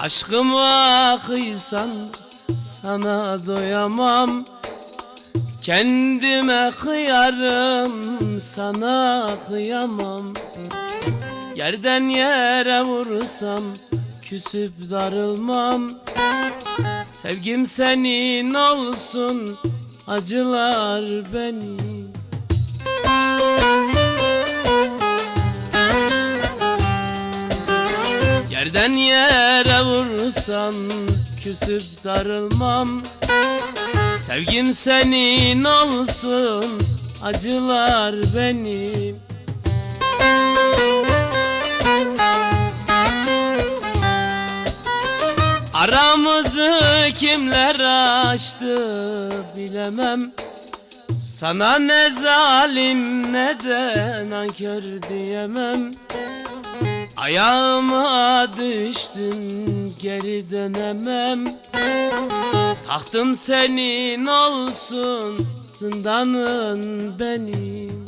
Aşkıma kıysan sana doyamam. Kendime kıyarım sana kıyamam. Yerden yere vursam küsüp darılmam. Sevgim senin olsun acılar benim Yerden yere vursam küsüp darılmam? Sevgim senin olsun acılar benim. Aramızı kimler açtı bilemem. Sana ne zalim ne de nankör diyemem Ayağıma düştüm geri dönemem. Tahtım senin olsun zindanın benim